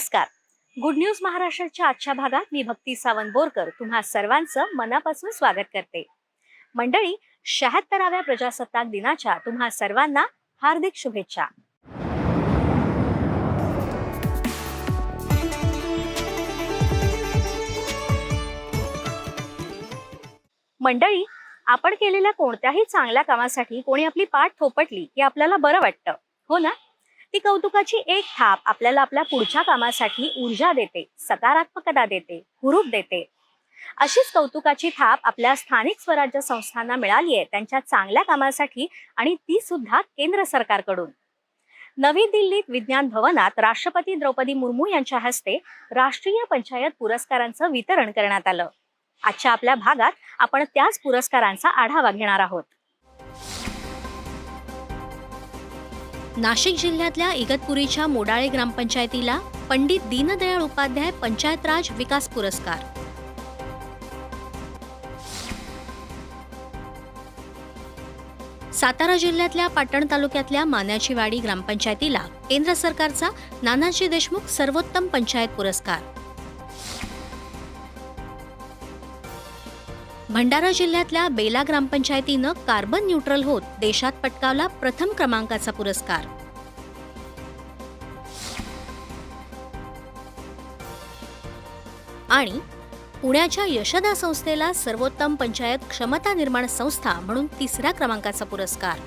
नमस्कार. Good news महाराष्ट्राच्या आजच्या भागात मी भक्ती सावंत बोरकर तुम्हा सर्वांचं मनापासून स्वागत करते. मंडळी शहात्तराव्या प्रजासत्ताक दिनाच्या तुम्हा सर्वांना हार्दिक शुभेच्छा. मंडळी आपण केलेल्या कोणत्याही चांगल्या कामासाठी कोणी आपली पाठ थोपटली की आपल्याला बरं वाटतं हो ना? ती कौतुकाची एक थाप आपल्याला आपल्या पुढच्या कामासाठी ऊर्जा देते सकारात्मकता देते हुरूप देते. अशीच कौतुकाची थाप आपल्या स्थानिक स्वराज्य संस्थांना मिळाली आहे त्यांच्या चांगल्या कामासाठी आणि ती सुद्धा केंद्र सरकारकडून. नवी दिल्लीत विज्ञान भवनात राष्ट्रपती द्रौपदी मुर्मू यांच्या हस्ते राष्ट्रीय पंचायत पुरस्कारांचं वितरण करण्यात आलं. आजच्या आपल्या भागात आपण त्याच पुरस्कारांचा आढावा घेणार आहोत. नाशिक जिल्ह्यातल्या इगतपुरीच्या मोडाळे ग्रामपंचायतीला पंडित दीनदयाळ उपाध्याय पंचायत राज विकास पुरस्कार. सातारा जिल्ह्यातल्या पाटण तालुक्यातल्या मान्याचीवाडी ग्रामपंचायतीला केंद्र सरकारचा नानाजी देशमुख सर्वोत्तम पंचायत पुरस्कार. भंडारा जिल्ह्यातल्या बेला ग्रामपंचायतीनं कार्बन न्यूट्रल होत देशात पटकावला प्रथम क्रमांकाचा पुरस्कार. आणि पुण्याच्या यशदा संस्थेला सर्वोत्तम पंचायत क्षमता निर्माण संस्था म्हणून तिसऱ्या क्रमांकाचा पुरस्कार.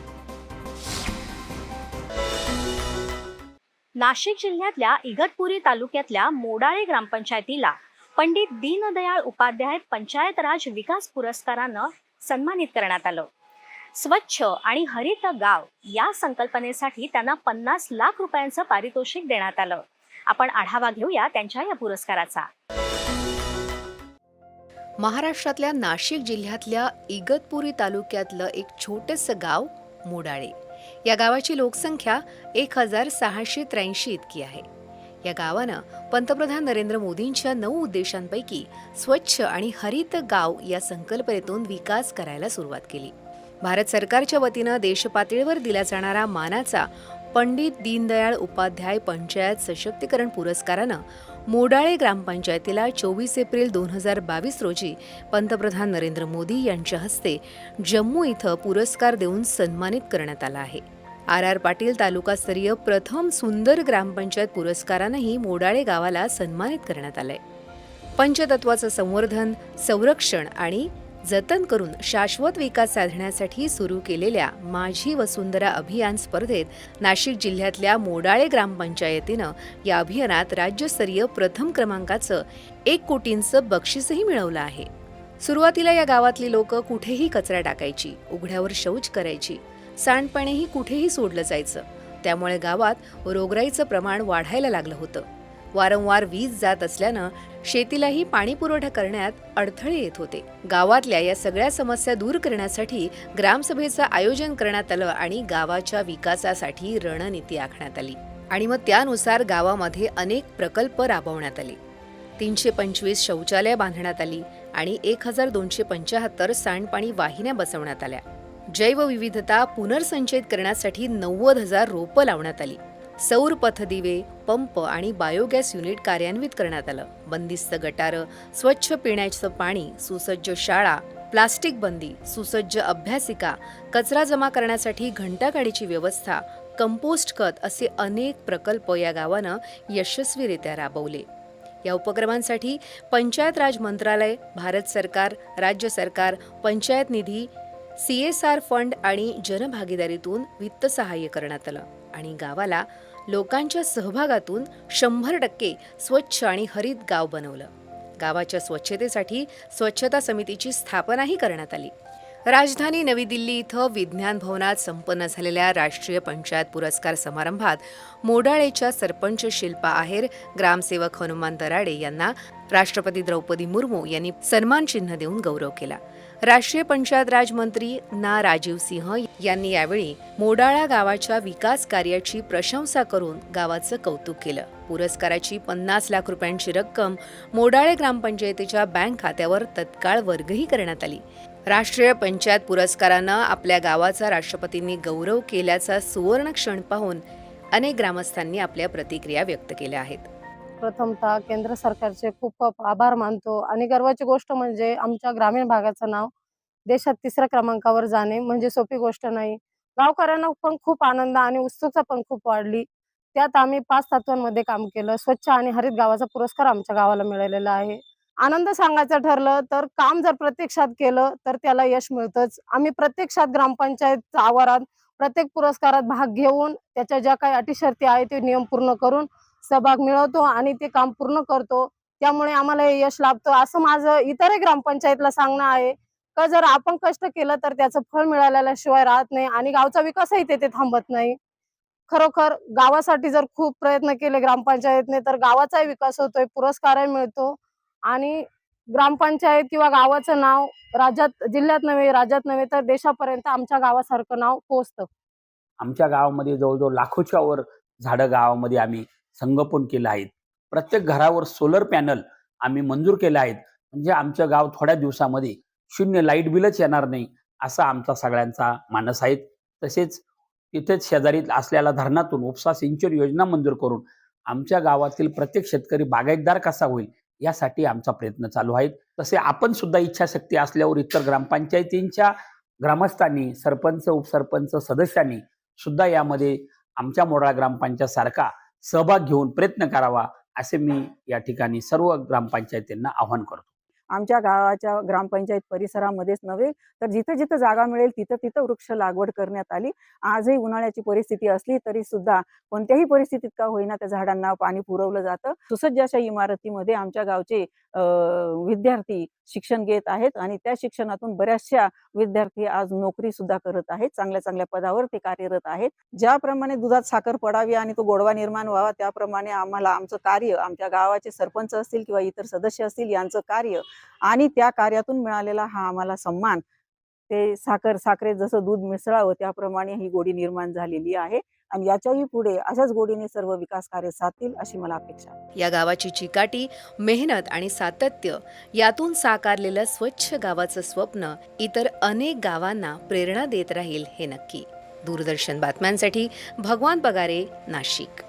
नाशिक जिल्ह्यातल्या इगतपुरी तालुक्यातल्या मोडाळे ग्रामपंचायतीला पंडित दीनदयाळ उपाध्याय पंचायत राज विकास पुरस्कारानं सन्मानित करण्यात आलं. स्वच्छ आणि हरित गाव या संकल्पनेसाठी त्यांना पन्नास लाख रुपयांचं पारितोषिक देण्यात आलं. आपण आढावा घेऊया त्यांच्या या पुरस्काराचा. महाराष्ट्रातल्या नाशिक जिल्ह्यातल्या इगतपुरी तालुक्यातलं एक छोटंसं गाव मोडाळे. या गावाची लोकसंख्या एक हजार सहाशे त्र्याऐंशी इतकी आहे. या गावानं पंतप्रधान नरेंद्र मोदींच्या नऊ उद्देशांपैकी स्वच्छ आणि हरित गाव या संकल्पनेतून विकास करायला सुरुवात केली. भारत सरकारच्या वतीनं देशपातळीवर दिला जाणारा मानाचा पंडित दीनदयाळ उपाध्याय पंचायत सशक्तीकरण पुरस्कारानं मोडाळे ग्रामपंचायतीला चोवीस एप्रिल दोन हजार बावीस रोजी पंतप्रधान नरेंद्र मोदी यांच्या हस्ते जम्मू इथं पुरस्कार देऊन सन्मानित करण्यात आला आहे. आर आर पाटील तालुकास्तरीय प्रथम सुंदर ग्रामपंचायत पुरस्कारानंही मोडाळे गावाला सन्मानित करण्यात आलंय. पंचतत्वाचं संवर्धन संरक्षण आणि जतन करून शाश्वत विकास साधण्यासाठी सुरू केलेल्या माझी वसुंधरा अभियान स्पर्धेत नाशिक जिल्ह्यातल्या मोडाळे ग्रामपंचायतीनं या अभियानात राज्यस्तरीय प्रथम क्रमांकाचं एक कोटींचं बक्षीसही मिळवलं आहे. सुरुवातीला या गावातली लोक कुठेही कचरा टाकायची उघड्यावर शौच करायची सांडपाणीही कुठेही सोडलं जायचं. त्यामुळे गावात रोगराईचं प्रमाण वाढायला लागलं होतं. वारंवार वीज जात असल्यानं शेतीलाही पाणी पुरवठा करण्यात अडथळे येत होते. गावातल्या या सगळ्या समस्या दूर करण्यासाठी ग्रामसभेचं आयोजन करण्यात आलं आणि गावाच्या विकासासाठी रणनीती आखण्यात आली. आणि मग त्यानुसार गावामध्ये अनेक प्रकल्प राबवण्यात आले. तीनशे पंचवीस शौचालय बांधण्यात आली आणि एक हजार दोनशे पंच्याहत्तर सांडपाणी वाहिन्या बसवण्यात आल्या. जैवविविधता पुनर्संचयित करण्यासाठी नव्वद हजार रोपं लावण्यात आली. सौर पथदिवे पंप आणि बायोगॅस युनिट कार्यान्वित करण्यात आलं. बंदिस्त गटारं स्वच्छ पिण्याचं पाणी सुसज्ज शाळा प्लास्टिक बंदी सुसज्ज अभ्यासिका कचरा जमा करण्यासाठी घंटागाडीची व्यवस्था कंपोस्ट खत असे अनेक प्रकल्प या गावानं यशस्वीरित्या राबवले. या उपक्रमांसाठी पंचायत राज मंत्रालय भारत सरकार राज्य सरकार पंचायत निधी सी एस आर फंड आणि जनभागीदारीतून वित्त सहाय्य करण्यात आलं आणि गावाला लोकांच्या सहभागातून शंभर टक्के स्वच्छ आणि हरित गाव बनवलं. गावाच्या स्वच्छतेसाठी स्वच्छता समितीची स्थापनाही करण्यात आली. राजधानी नवी दिल्ली इथं विज्ञान भवनात संपन्न झालेल्या राष्ट्रीय पंचायत पुरस्कार समारंभात मोडाळेच्या सरपंच शिल्पा आहेर ग्रामसेवक हनुमान दराडे यांना राष्ट्रपती द्रौपदी मुर्मू यांनी सन्मान चिन्ह देऊन गौरव केला. राष्ट्रीय पंचायत राज मंत्री ना राजीव सिंह यांनी यावेळी मोडाळा गावाच्या विकास कार्याची प्रशंसा करून गावाचं कौतुक केलं. पुरस्काराची पन्नास लाख रुपयांची रक्कम मोडाळे ग्रामपंचायतीच्या बँक खात्यावर तत्काळ वर्गही करण्यात आली. राष्ट्रीय पंचायत पुरस्कारानं आपल्या गावाचा राष्ट्रपतींनी गौरव केल्याचा सुवर्ण क्षण पाहून अनेक ग्रामस्थांनी आपल्या प्रतिक्रिया व्यक्त केल्या आहेत. प्रथमतः केंद्र सरकारचे खूप खूप आभार मानतो. आणि गर्वाची गोष्ट म्हणजे आमच्या ग्रामीण भागाचं नाव देशात तिसऱ्या क्रमांकावर जाणे म्हणजे सोपी गोष्ट नाही. गावकऱ्यांना पण खूप आनंद आणि उत्सुकता पण खूप वाढली. त्यात आम्ही पाच तत्वांमध्ये काम केलं. स्वच्छ आणि हरित गावाचा पुरस्कार आमच्या गावाला मिळालेला आहे. आनंद सांगायचं ठरलं तर काम जर प्रत्यक्षात केलं तर त्याला यश मिळतंच. आम्ही प्रत्यक्षात ग्रामपंचायत आवारात प्रत्येक पुरस्कारात भाग घेऊन त्याच्या ज्या काही अटी शर्ती आहेत ते नियम पूर्ण करून सहभाग मिळवतो आणि ते काम पूर्ण करतो. त्यामुळे आम्हाला हे यश लाभतो. असं माझं इतरही ग्रामपंचायतला सांगणं आहे का जर आपण कष्ट केलं तर त्याचं फळ मिळाल्याशिवाय राहत नाही आणि गावचा विकासही तेथे थांबत नाही. खरोखर गावासाठी जर खूप प्रयत्न केले ग्रामपंचायतने तर गावाचाही विकास होतोय पुरस्कारही मिळतो आणि ग्रामपंचायत किंवा गावाचं नाव राज्यात जिल्ह्यात नव्हे राज्यात नव्हे तर देशापर्यंत आमच्या गावासारखं नाव पोहोचतं. आमच्या गावामध्ये जवळजवळ लाखोच्या वर झाडं गावामध्ये आम्ही संगोपन केलं आहेत. प्रत्येक घरावर सोलर पॅनल आम्ही मंजूर केले आहेत. म्हणजे आमचं गाव थोड्या दिवसामध्ये शून्य लाइट बिलच येणार नाही असा आमचा सगळ्यांचा मानस आहे. तसेच तिथेच शेजारी असलेल्या धरणातून उपसा सिंचन योजना मंजूर करून आमच्या गावातील प्रत्येक शेतकरी बागायतदार कसा होईल यासाठी आमचा प्रयत्न चालू आहे तसे आपण सुद्धा इच्छाशक्ती असल्यावर इतर ग्रामपंचायतींच्या ग्रामस्थांनी सरपंच उपसरपंच सदस्यांनी सुद्धा यामध्ये आमच्या मोडाळा ग्रामपंचायत सारखा सहभाग घेऊन प्रयत्न करावा असे मी या ठिकाणी सर्व ग्रामपंचायतींना आवाहन करतो. आमच्या गावाच्या ग्रामपंचायत परिसरामध्येच नव्हे तर जिथं जिथं जागा मिळेल तिथं तिथं वृक्ष लागवड करण्यात आली. आजही उन्हाळ्याची परिस्थिती असली तरी सुद्धा कोणत्याही परिस्थितीत का होईना त्या झाडांना पाणी पुरवलं जातं. सुसज्ज अशा इमारतीमध्ये आमच्या गावचे विद्यार्थी शिक्षण घेत आहेत आणि त्या शिक्षणातून बऱ्याचशा विद्यार्थी आज नोकरी सुद्धा करत आहेत. चांगल्या चांगल्या पदावर ते कार्यरत आहेत. ज्याप्रमाणे दुधात साखर पडावी आणि तो गोडवा निर्माण व्हावा त्याप्रमाणे आम्हाला आमचं कार्य आमच्या गावाचे सरपंच असतील किंवा इतर सदस्य असतील यांचं कार्य आणि त्या कार्यातून मिळालेला हा आम्हाला सन्मान. ते साखर साखरेत जसं दूध मिसळावं त्याप्रमाणे ही गोडी निर्माण झालेली आहे. आणि याच्याही पुढे अशाच गोडीने सर्व विकास कार्य साधतील अशी मला अपेक्षा या गावाची चिकाटी मेहनत आणि सातत्य यातून साकारलेलं स्वच्छ गावाचं स्वप्न इतर अनेक गावांना प्रेरणा देत राहील हे नक्की. दूरदर्शन बातम्यांसाठी भगवान पगारे नाशिक.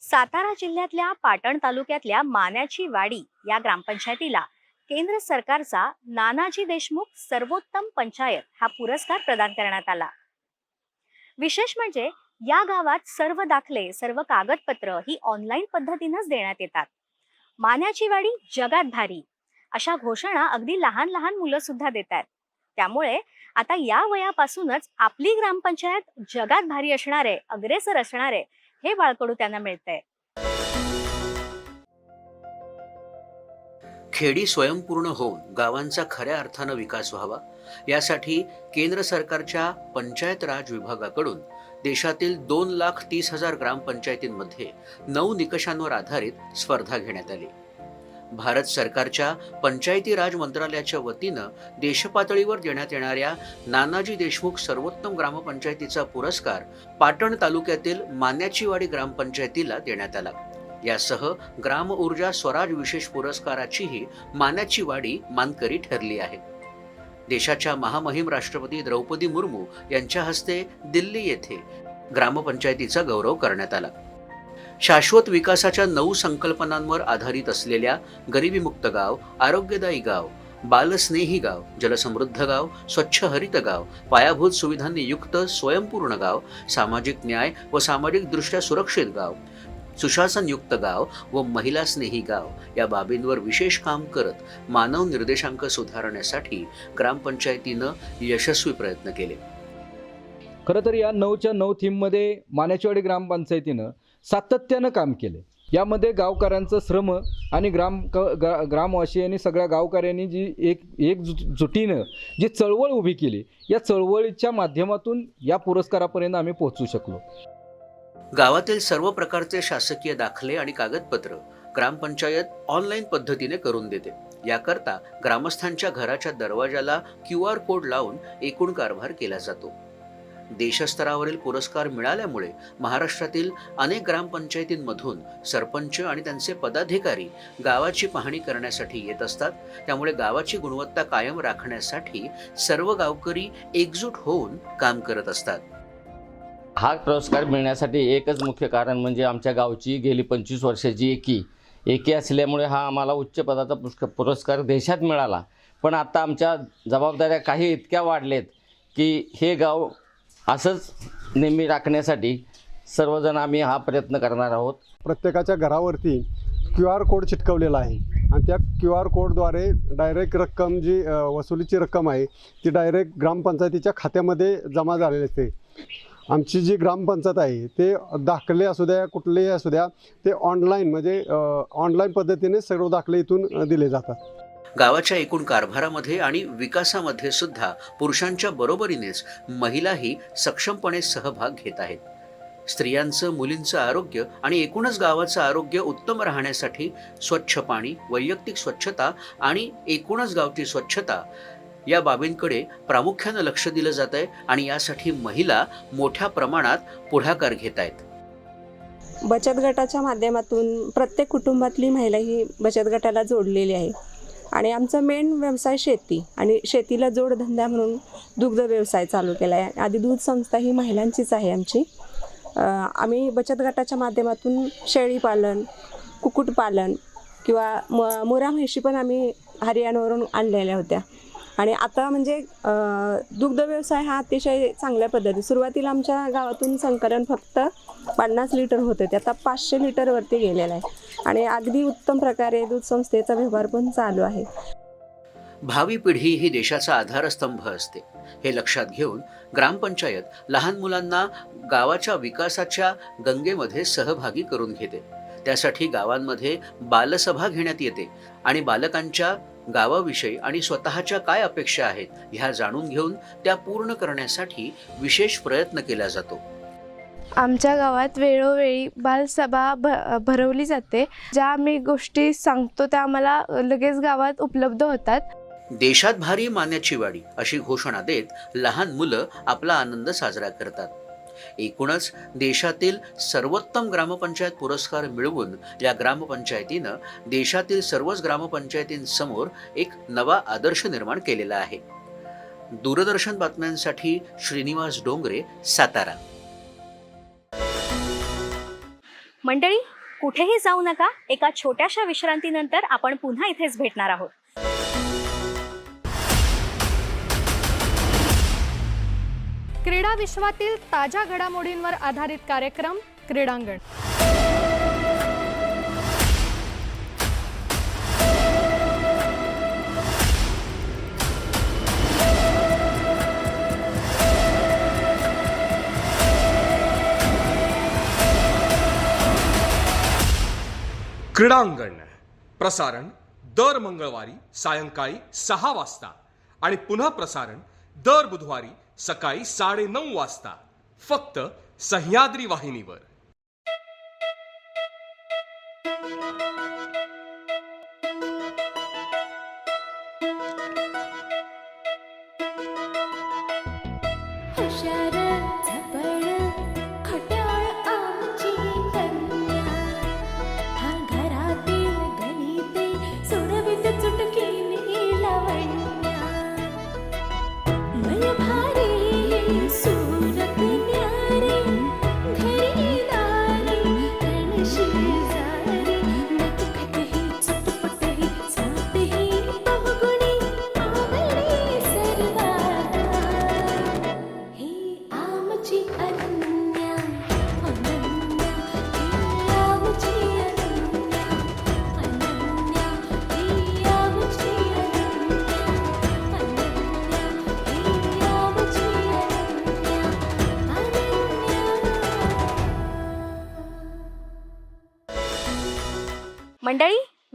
सातारा जिल्ह्यातल्या पाटण तालुक्यातल्या मान्याची वाडी या ग्रामपंचायतीला केंद्र सरकारचा नानाजी देशमुख सर्वोत्तम पंचायत हा पुरस्कार प्रदान करण्यात आला. विशेष म्हणजे या गावात सर्व दाखले सर्व कागदपत्र ही ऑनलाईन पद्धतीनंच देण्यात येतात. मान्याची वाडी जगात भारी अशा घोषणा अगदी लहान लहान मुलं सुद्धा देतात. त्यामुळे आता या वयापासूनच आपली ग्रामपंचायत जगात भारी असणारे अग्रेसर असणारे हे बाळकडू त्यांना मिळतंय. खेडी स्वयंपूर्ण होऊन गावांचा खऱ्या अर्थानं विकास व्हावा यासाठी केंद्र सरकारच्या पंचायत राज विभागाकडून देशातील दोन लाख तीस हजार ग्रामपंचायतींमध्ये नऊ निकषांवर आधारित स्पर्धा घेण्यात आली. भारत सरकारच्या पंचायती राज मंत्रालयाच्या वतीनं देशपातळीवर देण्यात येणाऱ्या नानाजी देशमुख सर्वोत्तम ग्रामपंचायतीचा पुरस्कार पाटण तालुक्यातील मान्याचीवाडी ग्रामपंचायतीला देण्यात आला. यासह ग्राम ऊर्जा स्वराज विशेष पुरस्काराचीही मानाची वाढी मानकरी ठरली आहे. देशाच्या महामहिम राष्ट्रपती द्रौपदी मुर्मू यांच्या हस्ते दिल्ली येथे ग्रामपंचायतीचा गौरव करण्यात आला. शाश्वत विकासाच्या नऊ संकल्पनांवर आधारित असलेल्या गरिबीमुक्त गाव आरोग्यदायी गाव बालस्नेही गाव जलसमृद्ध गाव स्वच्छ हरित गाव पायाभूत सुविधांनी युक्त स्वयंपूर्ण गाव सामाजिक न्याय व सामाजिकदृष्ट्या सुरक्षित गाव सुशासनयुक्त गाव व महिला स्नेही गाव या बाबींवर विशेष काम करत मानव निर्देशांक सुधारण्यासाठी ग्रामपंचायतीनं यशस्वी प्रयत्न केले. खरं तर या नऊच्या नऊ थीममध्ये मानेचवाडी ग्रामपंचायतीनं सातत्यानं काम केले. यामध्ये गावकऱ्यांचं श्रम आणि ग्राम क ग्रा ग्रामवासी आणि सगळ्या गावकऱ्यांनी जी एक एक जु- जुटीनं जी चळवळ उभी केली या चळवळीच्या माध्यमातून या पुरस्कारापर्यंत आम्ही पोहोचू शकलो. गावातील सर्व प्रकारचे शासकीय दाखले आणि कागदपत्र ग्रामपंचायत ऑनलाईन पद्धतीने करून देते. याकरता ग्रामस्थांच्या घराच्या दरवाजाला क्यू आर कोड लावून एकूण कारभार केला जातो. देशस्तरावरील पुरस्कार मिळाल्यामुळे महाराष्ट्रातील अनेक ग्रामपंचायतींमधून सरपंच आणि त्यांचे पदाधिकारी गावाची पाहणी करण्यासाठी येत असतात. त्यामुळे गावाची गुणवत्ता कायम राखण्यासाठी सर्व गावकरी एकजूट होऊन काम करत असतात. हा पुरस्कार मिळण्यासाठी एकच मुख्य कारण म्हणजे आमच्या गावची गेली पंचवीस वर्षाची एकी. एकी असल्यामुळे हा आम्हाला उच्च पदाचा पुष्क पुरस्कार देशात मिळाला. पण आता आमच्या जबाबदाऱ्या काही इतक्या वाढलेत की हे गाव असंच नेहमी राखण्यासाठी सर्वजण आम्ही हा प्रयत्न करणार आहोत. प्रत्येकाच्या घरावरती क्यू आर कोड चिटकवलेला आहे आणि त्या क्यू आर कोडद्वारे डायरेक्ट रक्कम जी वसुलीची रक्कम आहे ती डायरेक्ट ग्रामपंचायतीच्या खात्यामध्ये जमा झालेली असते. आमची जी ग्रामपंचायत आहे ते दाखले असू द्या कुठलेही असू द्या ते ऑनलाईन म्हणजे ऑनलाईन पद्धतीने सर्व दाखले इथून दिले जातात. गावाच्या एकूण कारभारामध्ये आणि विकासामध्ये सुद्धा पुरुषांच्या बरोबरीनेच महिलाही सक्षमपणे सहभाग घेत आहेत. स्त्रियांचं मुलींचं आरोग्य आणि एकूणच गावाचं आरोग्य उत्तम राहण्यासाठी स्वच्छ पाणी वैयक्तिक स्वच्छता आणि एकूणच गावची स्वच्छता या बाबींकडे प्रामुख्यानं लक्ष दिलं जात आहे आणि यासाठी महिला मोठ्या प्रमाणात पुढाकार घेत आहेत. बचत गटाच्या माध्यमातून प्रत्येक कुटुंबातली महिला ही बचत गटाला जोडलेली आहे. आणि आमचा मेन व्यवसाय शेती आणि शेतीला जोडधंदा म्हणून दुग्ध व्यवसाय चालू केला आहे आधी दूध संस्था ही महिलांचीच आहे आमची. आम्ही बचत गटाच्या माध्यमातून शेळीपालन कुक्कुटपालन किंवा म मुरा म्हशी पण आम्ही हरियाणावरून आणलेल्या होत्या. आणि आता म्हणजे दुग्ध व्यवसाय हा अतिशय चांगल्या पद्धती सुरुवातीला आमच्या गावातून संकलन फक्त पन्नास लिटर होते ते आता पाचशे लिटरवरती गेलेलं आहे. आणि अगदी उत्तम प्रकारे दूध संस्थेचा व्यवहार पण चालू आहे. भावी पिढी ही देशाचा आधारस्तंभ असते. हे लक्षात घेऊन ग्रामपंचायत लहान मुलांना गावाच्या विकासाच्या गंगेमध्ये सहभागी करून घेते. त्यासाठी गावांमध्ये बालसभा घेण्यात येते आणि बालकांच्या गावाविषयी आणि स्वतःच्या काय अपेक्षा आहेत ह्या जाणून घेऊन त्या पूर्ण करण्यासाठी विशेष प्रयत्न केला जातो. आमच्या गावात वेळोवेळी बालसभा भ भरवली जाते. ज्या आम्ही गोष्टी सांगतो त्या आम्हाला लगेच गावात उपलब्ध होतात. देशात भारी मान्याची वाडी अशी घोषणा देत लहान मुलं आपला आनंद साजरा करतात. एकूणच देशातील सर्वोत्तम ग्रामपंचायत पुरस्कार मिळवून या ग्रामपंचायतीनं देशातील सर्वच ग्रामपंचायतींसमोर एक नवा आदर्श निर्माण केलेला आहे. दूरदर्शन बातम्यांसाठी श्रीनिवास डोंगरे सातारा. मंडळी कुठेही जाऊ नका एका छोट्याशा विश्रांतीनंतर आपण पुन्हा इथेच भेटणार आहोत. क्रीडा विश्वातील ताज्या घडामोडींवर आधारित कार्यक्रम क्रीडांगण. क्रीडांगण. प्रसारण दर मंगळवारी सायंकाळी सहा वाजता आणि पुन्हा प्रसारण दर बुधवारी सकाळी साडेनऊ वाजता. फक्त सह्याद्री वाहिनीवर.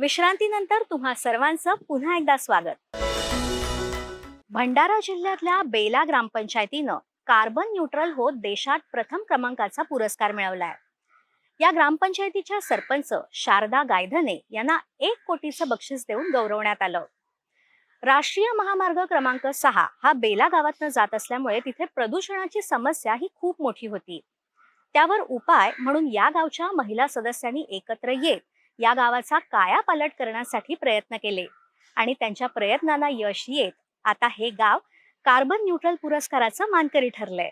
विश्रांतीनंतर तुम्हा सर्वांचं पुन्हा एकदा स्वागत. भंडारा जिल्ह्यातल्या बेला ग्रामपंचायतीनं कार्बन न्यूट्रल होत देशात प्रथम क्रमांकाचा पुरस्कार मिळवलाय. या ग्रामपंचायतीच्या सरपंच शारदा गायधने यांना एक कोटीचं बक्षीस देऊन गौरवण्यात आलं. राष्ट्रीय महामार्ग क्रमांक सहा हा बेला गावातनं जात असल्यामुळे तिथे प्रदूषणाची समस्या ही खूप मोठी होती. त्यावर उपाय म्हणून या गावच्या महिला सदस्यांनी एकत्र येत या गावाचा कायापालट करण्यासाठी प्रयत्न केले आणि त्यांच्या प्रयत्नांना यश येत. आता हे गाव कार्बन न्यूट्रल पुरस्काराचं मानकरी ठरलंय.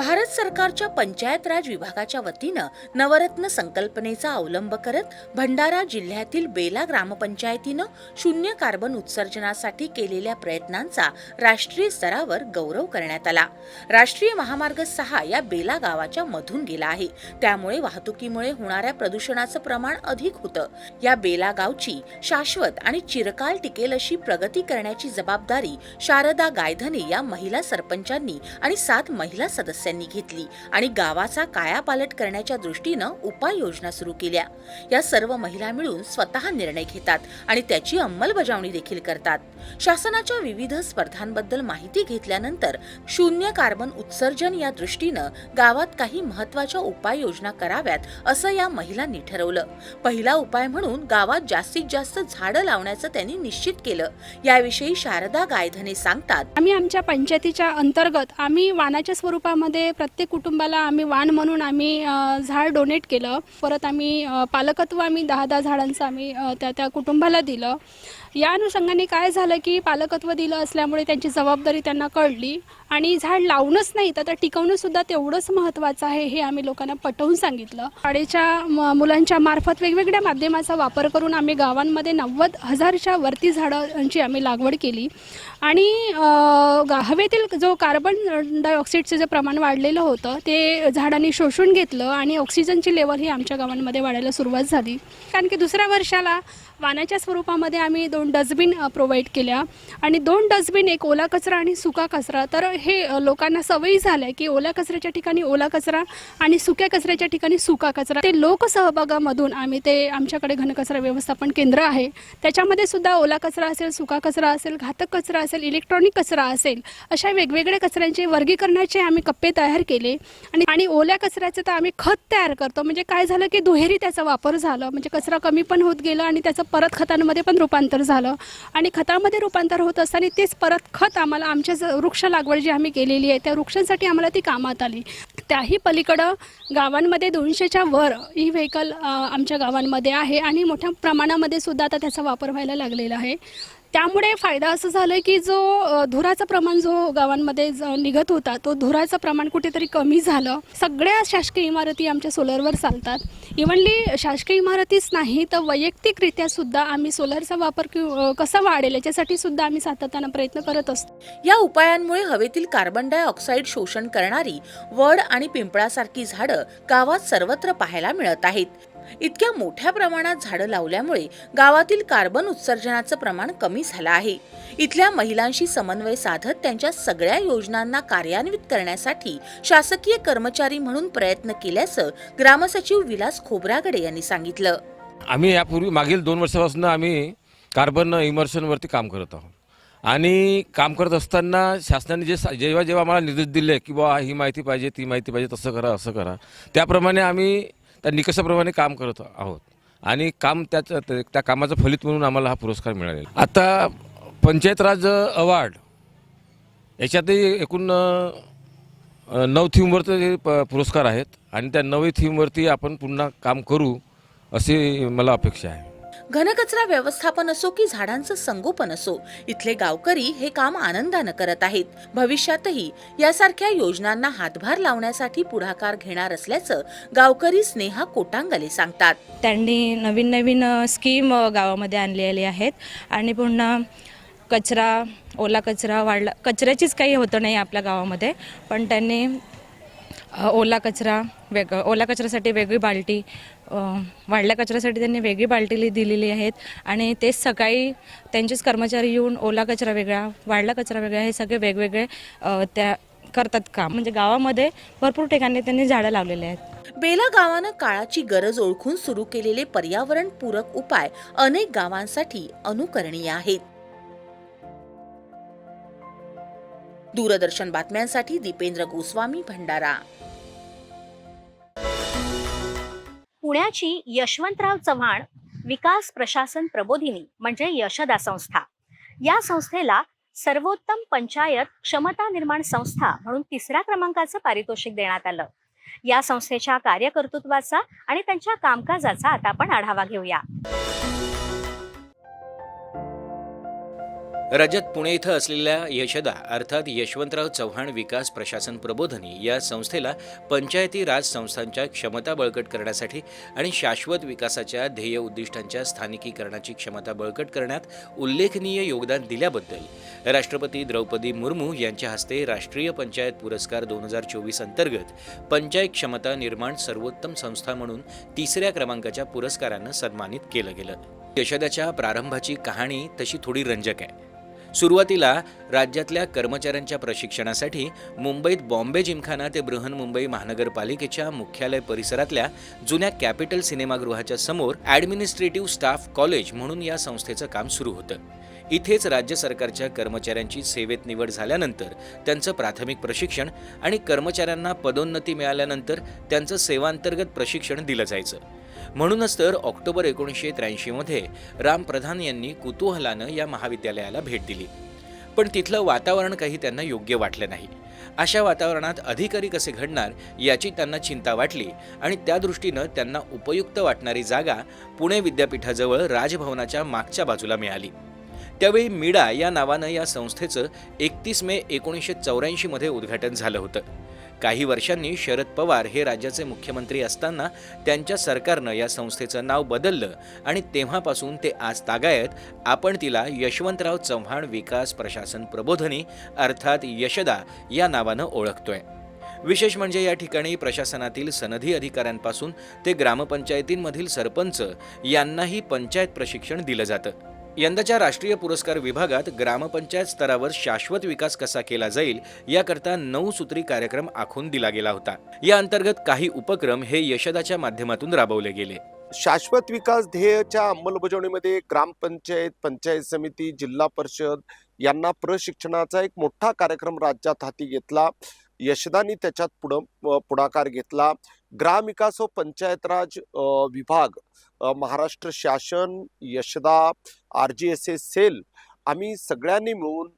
भारत सरकारच्या पंचायत राज विभागाच्या वतीनं नवरत्न संकल्पनेचा अवलंब करत भंडारा जिल्ह्यातील बेला ग्रामपंचायतीनं शून्य कार्बन उत्सर्जनासाठी केलेल्या प्रयत्नांचा राष्ट्रीय स्तरावर गौरव करण्यात आला. राष्ट्रीय महामार्ग सहा या बेला गावाच्या मधून गेला आहे. त्यामुळे वाहतुकीमुळे होणाऱ्या प्रदूषणाचं प्रमाण अधिक होतं. या बेला गावची शाश्वत आणि चिरकाल टिकेल अशी प्रगती करण्याची जबाबदारी शारदा गायधने या महिला सरपंचांनी आणि सात महिला सदस्य त्यांनी घेतली आणि गावाचा कायापालट करण्याच्या दृष्टीनं उपाययोजना सुरू केल्या. या सर्व महिला मिळून स्वतः निर्णय घेतात आणि त्याची अंमलबजावणी देखील करतात. शासनाच्या विविध स्पर्धांबद्दल माहिती घेतल्यानंतर शून्य कार्बन उत्सर्जन या दृष्टीनं गावात काही महत्त्वाच्या उपाययोजना कराव्यात असं या महिलांनी ठरवलं. पहिला उपाय म्हणून गावात जास्तीत जास्त झाडं लावण्याचं त्यांनी निश्चित केलं. याविषयी शारदा गायधने सांगतात. आम्ही आमच्या पंचायतीच्या अंतर्गत आम्ही वानाच्या स्वरूपामध्ये प्रत्येक कुटुंबाला आम्ही वाण म्हणून आम्ही झाड डोनेट केलं. परत आम्ही पालकत्व आम्ही दहा दहा झाडांचं आम्ही त्या त्या कुटुंबाला दिलं. या अनुषंगाने काय झालं की पालकत्व दिलं असल्यामुळे त्यांची जबाबदारी त्यांना कळली. आणि झाड लावणंच नाही तर टिकवणं सुद्धा तेवढंच महत्त्वाचं आहे हे आम्ही लोकांना पटवून सांगितलं. शाळेच्या म- मुलांच्या मार्फत वेगवेगळ्या माध्यमाचा वापर करून आम्ही गावांमध्ये नव्वद हजारच्या वरती झाडांची आम्ही लागवड केली. आणि गा- हवेतील जो कार्बन डायऑक्साईडचं जे प्रमाण वाढलेलं होतं ते झाडांनी शोषून घेतलं आणि ऑक्सिजनची लेवल ही आमच्या गावांमध्ये वाढायला सुरुवात झाली. कारण की दुसऱ्या वर्षाला वानाच्या स्वरूपामध्ये आम्ही दोन डस्टबिन प्रोव्हाइड केल्या. आणि दोन डस्टबिन एक ओला कचरा आणि सुका कचरा. तर हे लोकांना सवयी झाल्या की ओल्या कचऱ्याच्या ठिकाणी ओला कचरा आणि सुक्या कचऱ्याच्या ठिकाणी सुका कचरा. ते लोकसहभागामधून आम्ही ते आमच्याकडे घनकचरा व्यवस्थापन केंद्र आहे. त्याच्यामध्ये सुद्धा ओला कचरा असेल सुका कचरा असेल घातक कचरा असेल इलेक्ट्रॉनिक कचरा असेल अशा वेगवेगळ्या कचऱ्यांचे वर्गीकरणाचे आम्ही कप्पे तयार केले. आणि आणि ओल्या कचऱ्याचं तर आम्ही खत तयार करतो. म्हणजे काय झालं की दुहेरी त्याचा वापर झाला. म्हणजे कचरा कमी पण होत गेला आणि त्याचं परत खतांमध्ये पण रूपांतर झालं. आणि खतामध्ये रूपांतर होत असताना तेच परत खत आम्हाला आमच्या ज- वृक्ष लागवड जी आम्ही केलेली आहे त्या वृक्षांसाठी आम्हाला ती कामात आली. त्याही पलीकडं गावांमध्ये दोनशेच्या वर ही व्हेकल आमच्या गावांमध्ये आहे आणि मोठ्या प्रमाणामध्ये सुद्धा आता त्याचा वापर व्हायला लागलेला आहे. त्यामुळे फायदा असं झालं की जो धुराचं प्रमाण जो गावांमध्ये निघत होता तो धुराचं प्रमाण कुठेतरी कमी झालं. सगळ्या शासकीय इमारती आमच्या सोलरवर चालतात. इव्हनली शासकीय इमारतीच नाही तर वैयक्तिकरित्या सुद्धा आम्ही सोलरचा वापर कसा वाढेल याच्यासाठी सुद्धा आम्ही सातत्यानं प्रयत्न करत असतो. या उपायांमुळे हवेतील कार्बन डायऑक्साईड शोषण करणारी वड आणि पिंपळासारखी झाडं गावात सर्वत्र पाहायला मिळत आहेत. इतक्या मोठ्या प्रमाणात झाडं लावल्यामुळे गावातील कार्बन उत्सर्जनाचं प्रमाण कमी झालं आहे. इथल्या महिलांशी समन्वय साधत त्यांच्या सगळ्या योजनांना कार्यान्वित करण्यासाठी शासकीय कर्मचारी म्हणून प्रयत्न केल्याचं ग्रामसचिव विलास खोब्रागडे यांनी सांगितलं. आम्ही यापूर्वी मागील दोन वर्षापासून आम्ही कार्बन इमर्शनवरती काम करत आहोत. आणि काम करत असताना शासनाने जे जेव्हा जेव्हा आम्हाला निर्देश दिले की बुवा ही माहिती पाहिजे ती माहिती पाहिजे तसं करा असं करा त्याप्रमाणे आम्ही त्या निकषाप्रमाणे काम करत आहोत. आणि काम त्याचं ते- त्या कामाचं फलित म्हणून आम्हाला हा पुरस्कार मिळालेला आता पंचायत राज अवॉर्ड याच्यातही एकूण नऊ थीमवरती हे प पुरस्कार आहेत. आणि त्या नऊ थीमवरती आपण पुन्हा काम करू अशी मला अपेक्षा आहे. घनकचरा व्यवस्थापन असो की झाडांचं संगोपन असो इथले गावकरी हे काम आनंदानं करत आहेत. भविष्यातही यासारख्या योजनांना हातभार लावण्यासाठी पुढाकार घेणार असल्याचं गावकरी स्नेहा कोटांगले सांगतात. त्यांनी नवीन नवीन स्कीम गावामध्ये आणलेली आहेत. आणि पुन्हा कचरा ओला कचरा वाढला कचऱ्याचीच काही होतं नाही आपल्या गावामध्ये पण त्यांनी ओला कचरा वेग ओला कचऱ्यासाठी वेगळी बाल्टी वाढल्या कचऱ्यासाठी त्यांनी वेगळी बाल्टी दिलेली आहेत. आणि ते सकाळी त्यांचेच कर्मचारी येऊन ओला कचरा वेगळा वाढला कचरा वेगळा हे सगळे वेगवेगळे त्या करतात काम. म्हणजे गावामध्ये भरपूर ठिकाणी त्यांनी झाडं लावलेले आहेत. बेला गावानं काळाची गरज ओळखून सुरू केलेले पर्यावरण पूरक उपाय अनेक गावांसाठी अनुकरणीय आहेत. दूरदर्शन बातम्यांसाठी दीपेंद्र गोस्वामी भंडारा. पुण्याची यशवंतराव चव्हाण विकास प्रशासन प्रबोधिनी म्हणजे यशदा संस्था. या संस्थेला सर्वोत्तम पंचायत क्षमता निर्माण संस्था म्हणून तिसऱ्या क्रमांकाचं पारितोषिक देण्यात आलं. या संस्थेच्या कार्यकर्तृत्वाचा आणि त्यांच्या कामकाजाचा आता आपण आढावा घेऊया. राज्यात पुणे इथं असलेल्या यशदा अर्थात यशवंतराव चव्हाण विकास प्रशासन प्रबोधनी या संस्थेला पंचायती राज संस्थांच्या क्षमता बळकट करण्यासाठी आणि शाश्वत विकासाच्या ध्येय उद्दिष्टांच्या स्थानिकीकरणाची क्षमता बळकट करण्यात उल्लेखनीय योगदान दिल्याबद्दल राष्ट्रपती द्रौपदी मुर्मू यांच्या हस्ते राष्ट्रीय पंचायत पुरस्कार दोन हजार चोवीस अंतर्गत पंचायत क्षमता निर्माण सर्वोत्तम संस्था म्हणून तिसऱ्या क्रमांकाच्या पुरस्कारानं सन्मानित केलं गेलं. यशदाच्या प्रारंभाची कहाणी तशी थोडी रंजक आहे. सुरुवातीला राज्यातल्या कर्मचाऱ्यांच्या प्रशिक्षणासाठी मुंबईत बॉम्बे जिमखाना ते बृहन्मुंबई महानगरपालिकेच्या मुख्यालय परिसरातल्या जुन्या कॅपिटल सिनेमागृहाच्या समोर ॲडमिनिस्ट्रेटिव्ह स्टाफ कॉलेज म्हणून या संस्थेचं काम सुरू होतं. इथेच राज्य सरकारच्या कर्मचाऱ्यांची सेवेत निवड झाल्यानंतर त्यांचं प्राथमिक प्रशिक्षण आणि कर्मचाऱ्यांना पदोन्नती मिळाल्यानंतर त्यांचं सेवांतर्गत प्रशिक्षण दिलं जायचं. म्हणूनच तर ऑक्टोबर एकोणीसशे त्र्याऐंशीमध्ये राम प्रधान यांनी कुतूहलानं या महाविद्यालयाला भेट दिली. पण तिथलं वातावरण काही त्यांना योग्य वाटलं नाही. अशा वातावरणात अधिकारी कसे घडणार याची त्यांना चिंता वाटली आणि त्या दृष्टीनं त्यांना उपयुक्त वाटणारी जागा पुणे विद्यापीठाजवळ राजभवनाच्या मागच्या बाजूला मिळाली. त्यावेळी मीडा या नावानं या संस्थेचं एकतीस मे एकोणीसशे चौऱ्याऐंशीमध्ये उद्घाटन झालं होतं. काही वर्षांनी शरद पवार हे राज्याचे मुख्यमंत्री असताना त्यांच्या सरकारनं या संस्थेचं नाव बदललं आणि तेव्हापासून ते आज तागायत आपण तिला यशवंतराव चव्हाण विकास प्रशासन प्रबोधनी अर्थात यशदा या नावानं ओळखतोय. विशेष म्हणजे या ठिकाणी प्रशासनातील सनदी अधिकाऱ्यांपासून ते ग्रामपंचायतींमधील सरपंच यांनाही पंचायत प्रशिक्षण दिलं जातं. यंदाच्या राष्ट्रीय पुरस्कार विभागात ग्रामपंचायत स्तरावर शाश्वत विकास कसा केला जाईल याकरता नऊ सूत्री कार्यक्रम आखून दिला गेला होता. या अंतर्गत काही उपक्रम हे यशदाच्या माध्यमातून राबवले गेले. शाश्वत विकास ध्येयाच्या अंमलबजावणीमध्ये ग्रामपंचायत पंचायत समिती जिल्हा परिषद यांना प्रशिक्षणाचा एक मोठा कार्यक्रम राज्यात हाती घेतला. यशदानी त्याच्यात पुढं पुढाकार घेतला. ग्रामविकास व पंचायत राज विभाग महाराष्ट्र शासन Yashada R G S S cell आम्ही सगळ्यांनी मिळून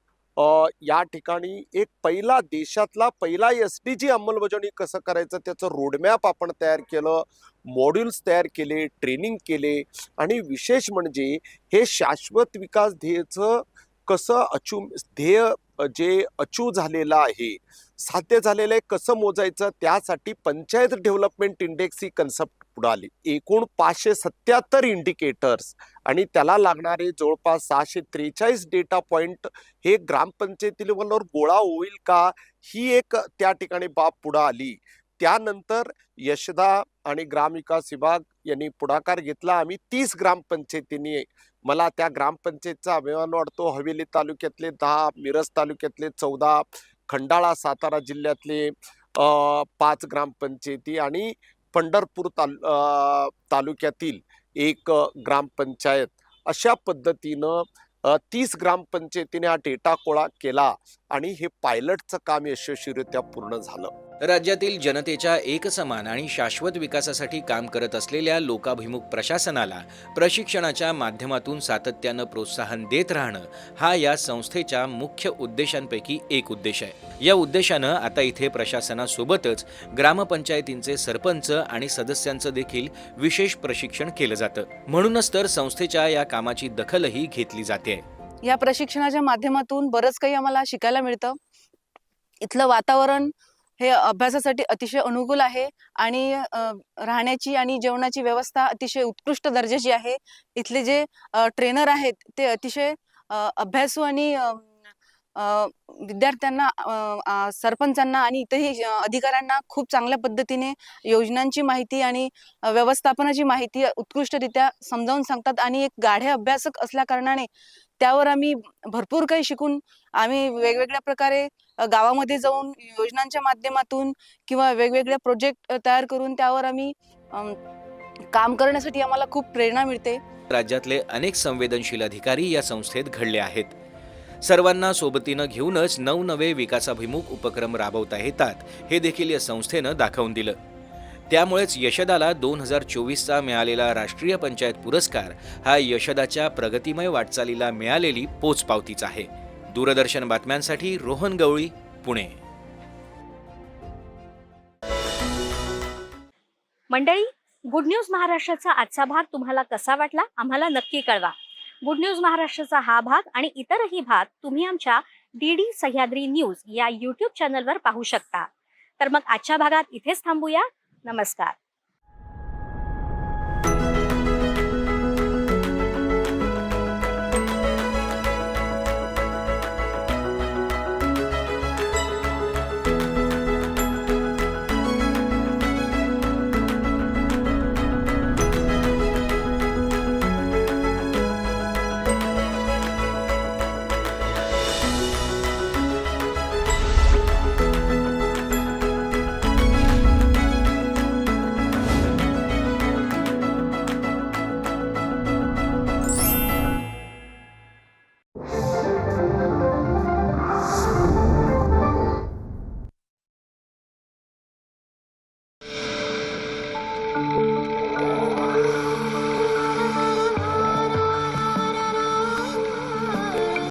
या ठिकाणी एक पहिला देशातला पहिला एस डी जी अंमलबजावणी कसं करायचं त्याचं रोडमॅप आपण तयार केलं मॉड्यूल्स तयार केले ट्रेनिंग केले आणि विशेष म्हणजे हे शाश्वत विकास ध्येयचं कसं अचू ध्येय जे अचू झालेलं आहे साध्य झालेलं आहे कसं मोजायचं त्यासाठी पंचायत डेव्हलपमेंट इंडेक्स ही कन्सेप्ट पुढे आली. एकूण पाचशे सत्याहत्तर इंडिकेटर्स आणि त्याला लागणारे जवळपास सहाशे त्रेचाळीस डेटा पॉईंट हे ग्रामपंचायती लेवलवर गोळा होईल का ही एक त्या ठिकाणी बाब पुढं आली. त्यानंतर यशदा आणि ग्रामविकास विभाग यांनी पुढाकार घेतला. आम्ही तीस ग्रामपंचायतींनी मला त्या ग्रामपंचायतचा अभिमान वाटतो. हवेली तालुक्यातले दहा मिरज तालुक्यातले चौदा खंडाळा सातारा जिल्ह्यातले पाच ग्रामपंचायती आणि पंढरपूर ताल तालुक्यातील एक ग्रामपंचायत. अशा पद्धतीनं तीस ग्रामपंचायतीने हा डेटा कोळा केला आणि हे पायलटचं काम यशस्वीरित्या पूर्ण झालं. राज्यातील जनतेच्या एकसमान आणि शाश्वत विकासासाठी काम करत असलेल्या लोकाभिमुख प्रशासनाला प्रशिक्षणाच्या माध्यमातून सातत्यानं प्रोत्साहन देत राहणं हा या संस्थेच्या मुख्य उद्देशांपैकी एक उद्देश आहे. या उद्देशानं आता इथे प्रशासनासोबतच ग्रामपंचायतींचे सरपंच आणि सदस्यांचं देखील विशेष प्रशिक्षण केलं जातं. म्हणूनच तर संस्थेच्या या कामाची दखलही घेतली जाते. या प्रशिक्षणाच्या माध्यमातून बरंच काही आम्हाला शिकायला मिळतं. इथलं वातावरण हे अभ्यासासाठी अतिशय अनुकूल आहे आणि राहण्याची आणि जेवणाची व्यवस्था अतिशय उत्कृष्ट दर्जाची आहे. इथले जे ट्रेनर आहेत ते अतिशय अभ्यासू आणि विद्यार्थ्यांना सरपंचांना आणि इतरही अधिकाऱ्यांना खूप चांगल्या पद्धतीने योजनांची माहिती आणि व्यवस्थापनाची माहिती उत्कृष्टरित्या समजावून सांगतात आणि एक गाढे अभ्यासक असल्या कारणाने त्यावर आम्ही भरपूर काही शिकून आम्ही वेगवेगळ्या प्रकारे गावामध्ये जाऊन योजनांच्या माध्यमातून किंवा वेगवेगळे प्रोजेक्ट तयार करून त्यावर आम्ही काम करण्यासाठी आम्हाला खूप प्रेरणा मिळते. राज्यातले अनेक संवेदनशील अधिकारी या संस्थेत घडले आहेत. सर्वांना सोबतीनं घेऊनच नवनवे विकासाभिमुख उपक्रम राबवता येतात हे देखील या संस्थेनं दाखवून दिलं. त्यामुळेच यशदाला दोन हजार चोवीसचा मिळालेला राष्ट्रीय पंचायत पुरस्कार हा यशदाच्या प्रगतिमय वाटचालीला मिळालेली पोचपावतीच आहे. दूरदर्शन बातम्यांसाठी रोहन गवळी पुणे. मंडळी गुड न्यूज महाराष्ट्राचा आजचा भाग तुम्हाला कसा वाटला? आम्हाला नक्की कळवा. गुड न्यूज महाराष्ट्राचा हा भाग आणि इतरही भाग तुम्ही आमच्या डी डी सह्याद्री न्यूज या यूट्यूब चॅनलवर पाहू शकता. तर मग आजच्या भागात इथेच थांबूया. नमस्कार.